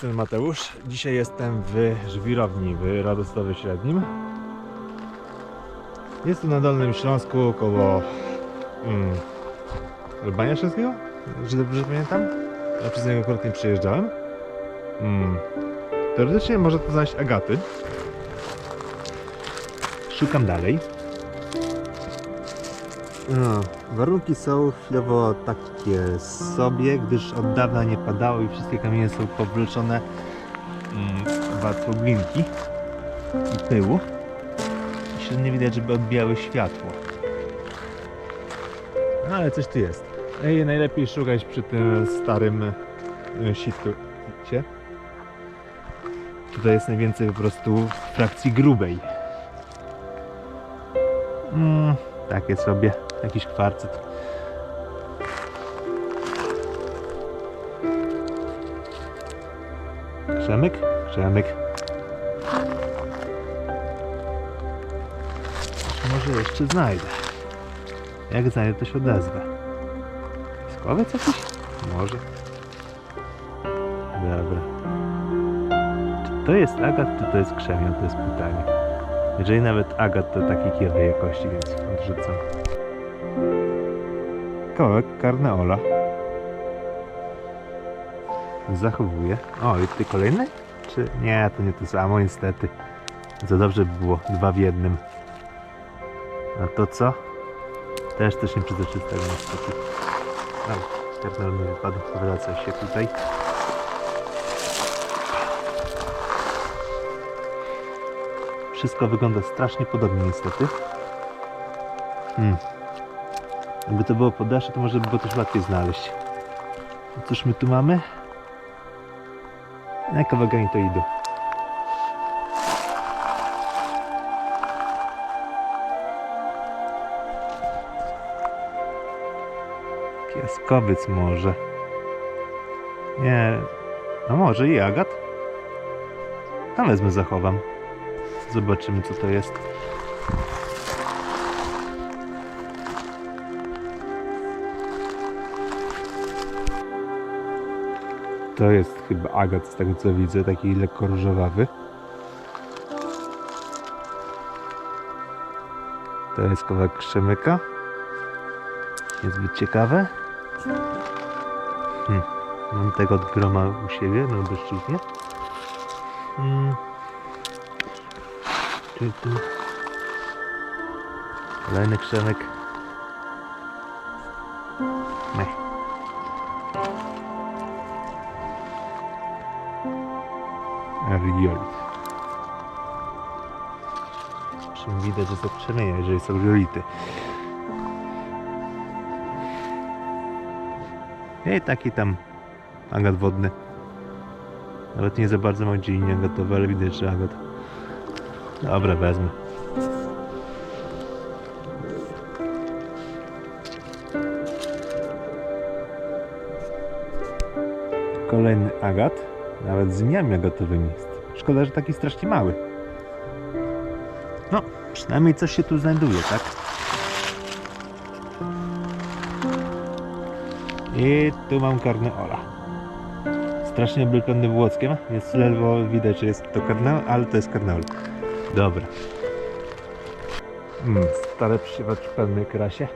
strony Mateusz. Dzisiaj jestem w żwirowni w Radostowie Średnim. Jest tu na Dolnym Śląsku koło mm, Albania Śląskiego, że dobrze pamiętam. Ja przez niego akurat nie przyjeżdżałem. Mm. Teoretycznie może to znaleźć Agaty. Szukam dalej. No, warunki są chwilowo takie sobie, gdyż od dawna nie padało i wszystkie kamienie są powleczone mm, warstwą glinki i pyłu. I średnio widać, żeby odbijały światło. No ale coś tu jest. I najlepiej szukać przy tym starym situ. Widzicie? Tutaj jest najwięcej po prostu frakcji grubej. Mm, takie sobie. Jakiś kwarcyt. Krzemyk? Krzemyk. Może jeszcze znajdę. Jak znajdę, to się odezwę. Skowiec jakiś? Może. Dobra. Czy to jest agat, czy to jest krzemień? To jest pytanie. Jeżeli nawet agat, to takiej kierowej jakości, więc odrzucam. Kawałek karneola. Zachowuję. O, i ty kolejny? Czy nie, to nie to samo niestety. Za dobrze by było dwa w jednym. A to co? Też coś nie przezroczystego niestety. O, karneol mi wypadł. Wraca się tutaj. Wszystko wygląda strasznie podobnie niestety. Hmm. Jakby to było po deszczu, to może by było też łatwiej znaleźć. Cóż my tu mamy? Na kawałkami to idą. Piaskowiec może. Nie. No może i agat. A wezmę, zachowam. Zobaczymy co to jest. To jest chyba agat z tego co widzę, taki lekko różowawy. To jest kawałek krzemyka. Niezbyt ciekawe. Hmm. Mam tego od groma u siebie na Lubelszczyźnie. Hmm. Kolejny krzemek. Riolit. Czym widać, że są krzemienia, jeżeli są riolity. I taki tam agat wodny. Nawet nie za bardzo ma gdzie indziej ale widać, że agat. Dobra, wezmę. Kolejny agat. Nawet z dniami agatowymi jest. Szkoda, że taki strasznie mały. No, przynajmniej coś się tu znajduje, tak? I tu mam karneola. Strasznie oblepiony włockiem, więc ledwo widać, że jest to karneol, ale to jest karneol. Dobra. Mm, stare przysiewacz w pełnej krasie.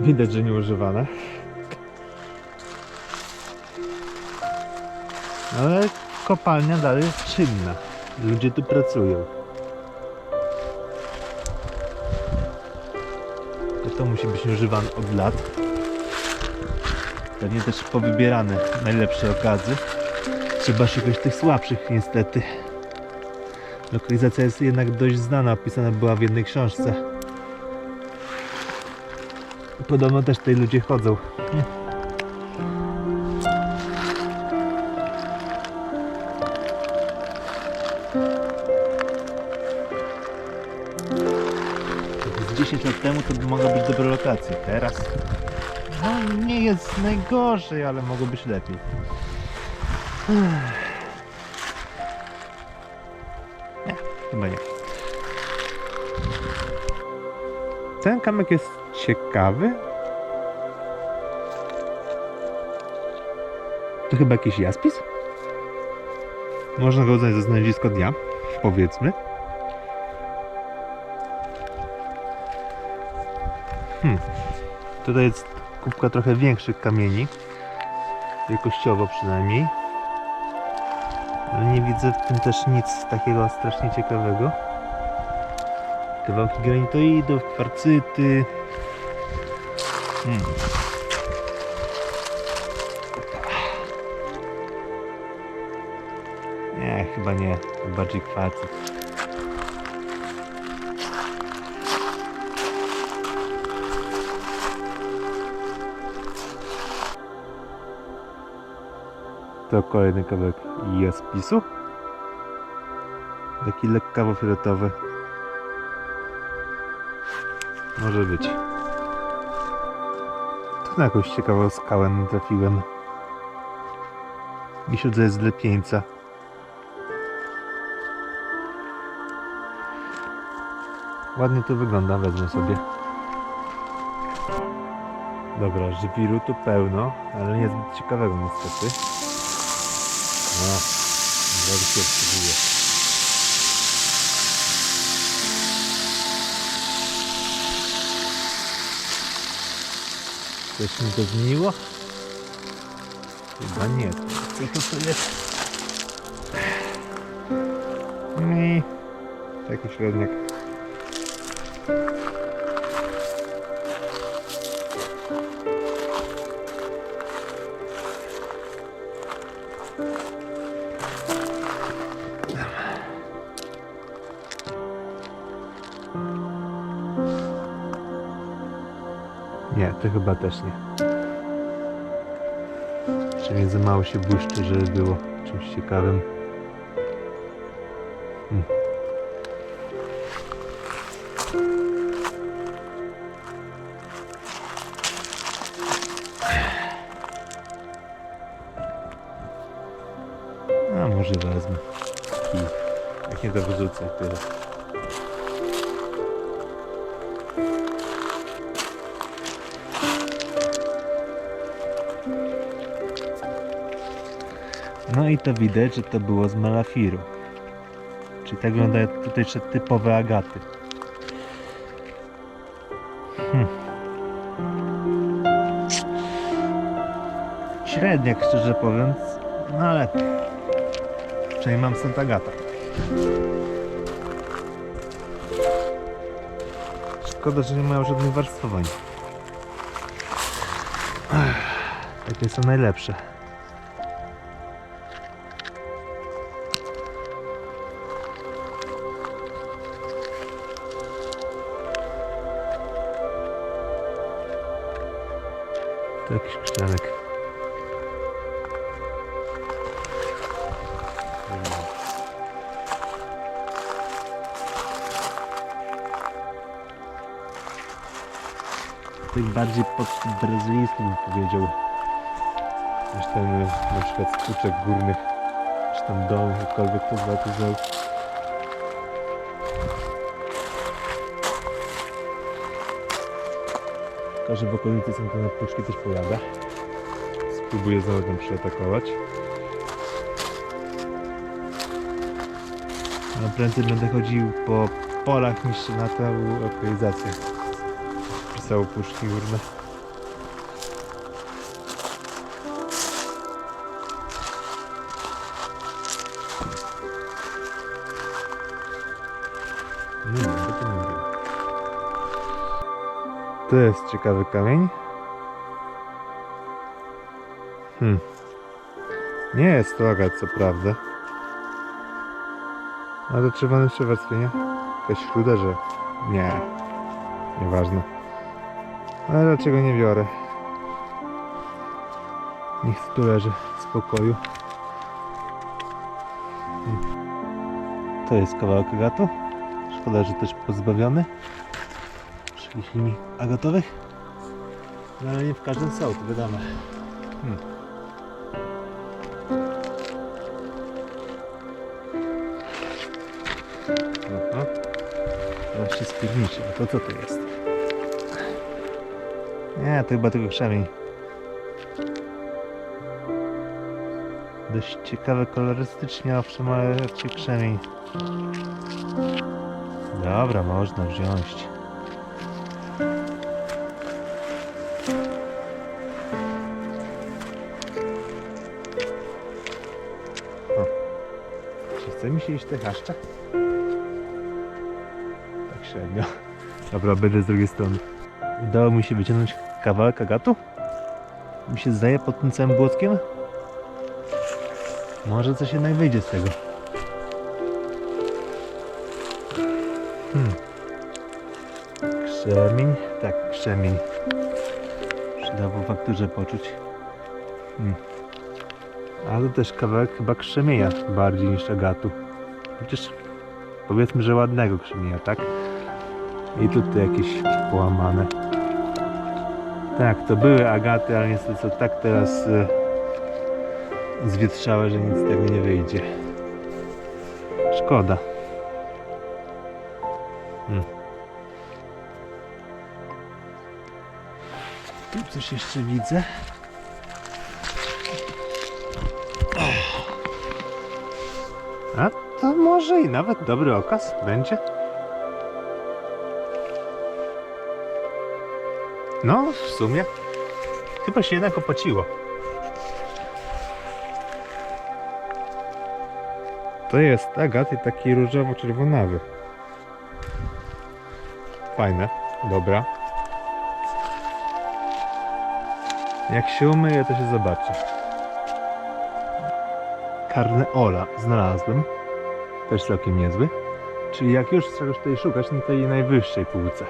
Widać, że nieużywane. Ale kopalnia dalej jest czynna. Ludzie tu pracują. To, musi być używane od lat. Pewnie też powybierane najlepsze okazy. Trzeba szukać tych słabszych niestety. Lokalizacja jest jednak dość znana, opisana była w jednej książce. Podobno też tutaj ludzie chodzą. Z jest najgorzej, ale mogło być lepiej. Nie, chyba nie. Ten kamek jest ciekawy. To chyba jakiś jaspis? Można go uznać za znalezisko dnia, powiedzmy. Hmm. Tutaj jest kubka trochę większych kamieni. Jakościowo przynajmniej. Ale nie widzę w tym też nic takiego strasznie ciekawego. Kawałki granitoidów, kwarcyty. Hmm. Nie, chyba nie. Bardziej kwarcyt. To kolejny kawałek jaspisu. Taki lekkawo fioletowy. Może być. Tu na jakąś ciekawą skałę trafiłem. I siedzę z lepieńca. Ładnie to wygląda, wezmę sobie. Dobra, żwiru tu pełno, ale niezbyt ciekawego niestety. No, drogi się obsługuje. Coś mi to zmieniło? Chyba nie. Co to tu jest? Nie, to chyba też nie. Przynajmniej za mało się błyszczy, żeby było czymś ciekawym. Hmm. A może wezmę. Jak nie to wyrzucę tyle. No i to widać, że to było z malafiru. Czyli tak wyglądają tutaj jeszcze typowe agaty. Hmm. Średniak szczerze powiem, no ale przynajmniej mam stąd agata. Szkoda, że nie mają żadnych warstwowań. Takie są najlepsze. To jakiś krzcianek. Tak bardziej pod brazylijski bym powiedział. Niż ten na przykład stłuczek górnych, czy tam dolnych, jakkolwiek to zwał. Że w okolicy są te napuszki też pojada. Spróbuję znowu tam przyatakować. Prędzej będę chodził po polach niż na tę lokalizację. Pisało puszki górne. To jest ciekawy kamień. Hmm. Nie jest to agat, co prawda. Ale czerwony jeszcze warstwie, nie? Jakaś śluda, że... Nie. Nieważne. Ale dlaczego nie biorę? Niech tu leży w spokoju. Hmm. To jest kawałek agatu. Szkoda, że też pozbawiony jakichś linii agatowych. No ale nie w każdym są, to wiadomo. Hmm. Aha. Spierniczy. A to co to jest? Nie, to chyba tylko krzemień. Dość ciekawe kolorystycznie, owszem, ale raczej krzemień. Dobra, można wziąć. Chce mi się iść te haszcze? Tak średnio. Dobra, będę z drugiej strony. Udało mi się wyciągnąć kawałek agatu? Mi się zdaje pod tym całym błotkiem? Może coś jednak wyjdzie z tego. Hmm. Krzemień? Tak, krzemień. Przyda po fakturze poczuć. Hmm. A to też kawałek chyba krzemienia bardziej niż agatu. Chociaż powiedzmy, że ładnego krzemienia, tak? I tutaj jakieś połamane. Tak, to były agaty, ale niestety są tak teraz e, zwietrzałe, że nic z tego nie wyjdzie. Szkoda. Hmm. Tu coś jeszcze widzę. Może i nawet dobry okaz będzie. No, w sumie. Chyba się jednak opłaciło. To jest agaty taki różowo-czerwonawy. Fajne, dobra. Jak się umyje, to się zobaczy. Karneola znalazłem. Też całkiem niezły. Czyli jak już czegoś tutaj szukać, na tej najwyższej półce.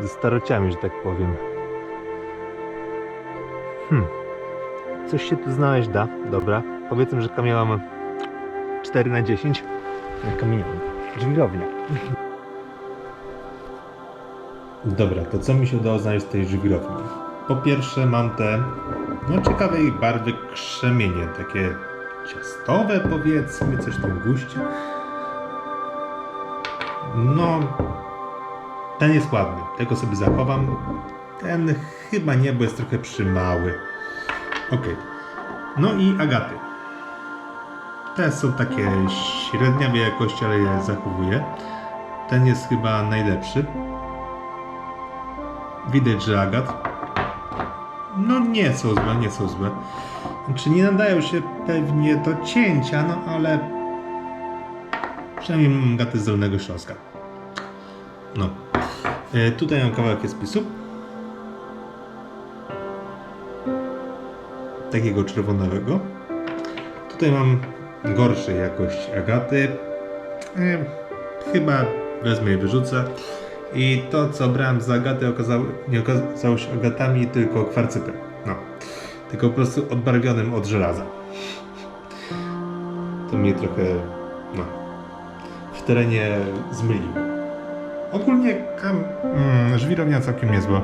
Ze starociami, że tak powiem. Hmm. Coś się tu znaleźć da. Dobra. Powiedzmy, że kamienia mam 4 na 10. Kamienia. Żwirownia. Dobra, to co mi się udało znaleźć w tej żwirowni? Po pierwsze mam te no ciekawej barwy krzemienie, takie ciastowe powiedzmy, coś w tym guście. No, ten jest ładny, tego sobie zachowam. Ten chyba nie, bo jest trochę przymały. Ok. No i agaty. Te są takie średniawej jakości, ale je zachowuję. Ten jest chyba najlepszy. Widać, że agat. No nie są złe, nie są złe. Znaczy nie nadają się pewnie do cięcia, no ale przynajmniej mam gaty z Dolnego Śląska. No. E, tutaj mam kawałek spisu. Takiego czerwonowego. Tutaj mam gorszej jakości agaty. E, chyba wezmę i wyrzucę. I to, co brałem z agaty, okazało, nie okazało się agatami, tylko kwarcytem. Tylko po prostu odbarwionym od żelaza. To mnie trochę, no, w terenie zmyliło. Ogólnie kam, mm, żwirownia całkiem niezła.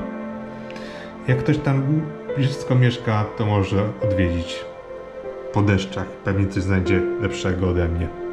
Jak ktoś tam blisko mieszka, to może odwiedzić po deszczach. Pewnie coś znajdzie lepszego ode mnie.